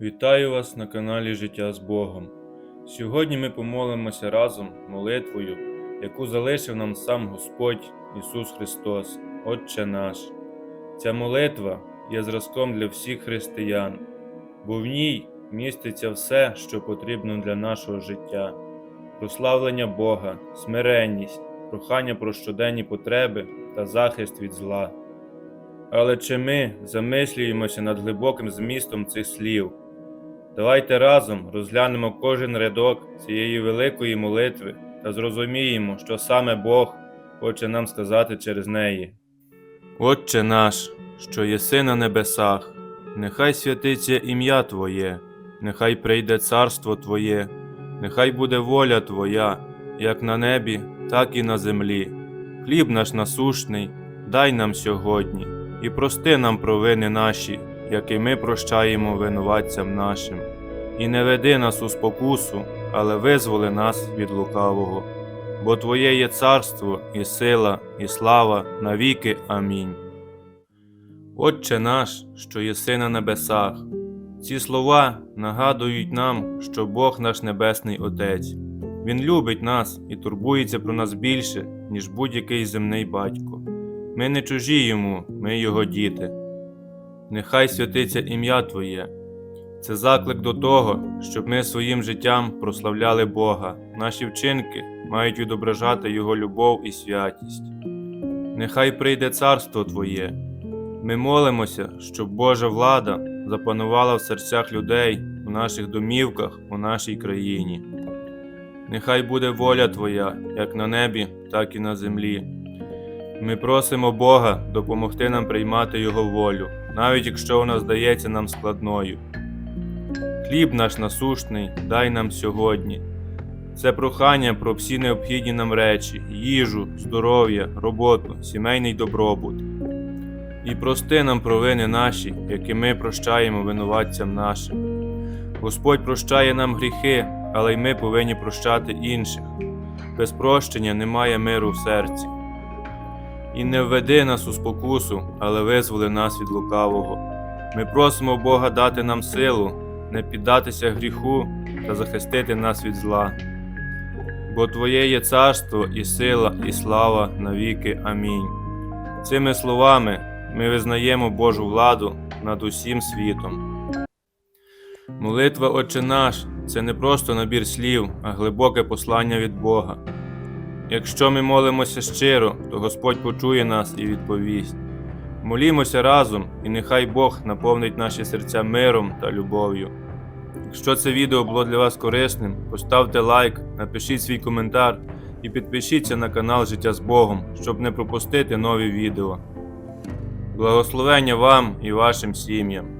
Вітаю вас на каналі Життя з Богом. Сьогодні ми помолимося разом молитвою, яку залишив нам сам Господь Ісус Христос, Отче наш. Ця молитва є зразком для всіх християн, бо в ній міститься все, що потрібно для нашого життя: прославлення Бога, смиренність, прохання про щоденні потреби та захист від зла. Але чи ми замислюємося над глибоким змістом цих слів? Давайте разом розглянемо кожен рядок цієї великої молитви та зрозуміємо, що саме Бог хоче нам сказати через неї. Отче наш, що єси на небесах, нехай святиться ім'я Твоє, нехай прийде царство Твоє, нехай буде воля Твоя, як на небі, так і на землі. Хліб наш насушний, дай нам сьогодні, і прости нам провини наші, як і ми прощаємо винуватцям нашим. І не веди нас у спокусу, але визволи нас від лукавого. Бо Твоє є царство, і сила, і слава навіки. Амінь. Отче наш, що єси на небесах, ці слова нагадують нам, що Бог наш Небесний Отець. Він любить нас і турбується про нас більше, ніж будь-який земний батько. Ми не чужі йому, ми його діти. Нехай святиться ім'я Твоє. Це заклик до того, щоб ми своїм життям прославляли Бога. Наші вчинки мають відображати Його любов і святість. Нехай прийде царство Твоє. Ми молимося, щоб Божа влада запанувала в серцях людей, у наших домівках, у нашій країні. Нехай буде воля Твоя, як на небі, так і на землі. Ми просимо Бога допомогти нам приймати Його волю, навіть якщо вона здається нам складною. Хліб наш насушний дай нам сьогодні. Це прохання про всі необхідні нам речі, їжу, здоров'я, роботу, сімейний добробут. І прости нам провини наші, які ми прощаємо винуватцям нашим. Господь прощає нам гріхи, але й ми повинні прощати інших. Без прощення немає миру в серці. І не введи нас у спокусу, але визволи нас від лукавого. Ми просимо Бога дати нам силу, не піддатися гріху та захистити нас від зла. Бо Твоє є царство і сила, і слава навіки. Амінь. Цими словами ми визнаємо Божу владу над усім світом. Молитва Отче наш це не просто набір слів, а глибоке послання від Бога. Якщо ми молимося щиро, то Господь почує нас і відповість. Молімося разом, і нехай Бог наповнить наші серця миром та любов'ю. Якщо це відео було для вас корисним, поставте лайк, напишіть свій коментар і підпишіться на канал Життя з Богом, щоб не пропустити нові відео. Благословення вам і вашим сім'ям!